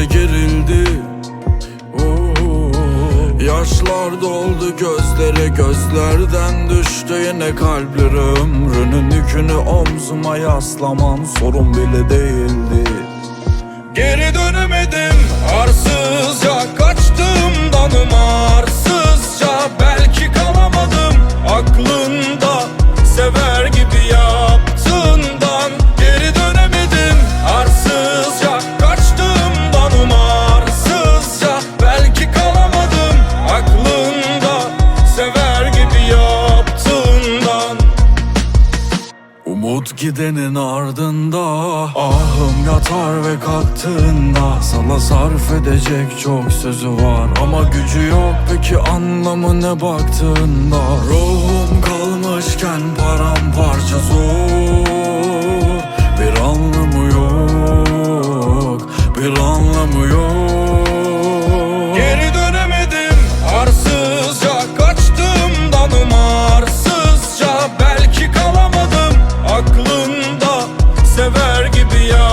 Gece gerildi. Oo. Yaşlar doldu gözlere gözlerden düştü. Yine kalpleri Ömrünün yükünü omzuma yaslamam sorun bile değildi. Geri dönemedim arsızca kaçtığımdan umarsızca Belki kalamadım aklında. Sever Umut gidenin ardında Ahım yatar ve kalktığında Sana sarf edecek çok sözü var. Ama gücü yok peki anlamı ne baktığında? Ruhum kalmışken paramparça zor. Bir anlamı yok Bir anlamı yok Be yard.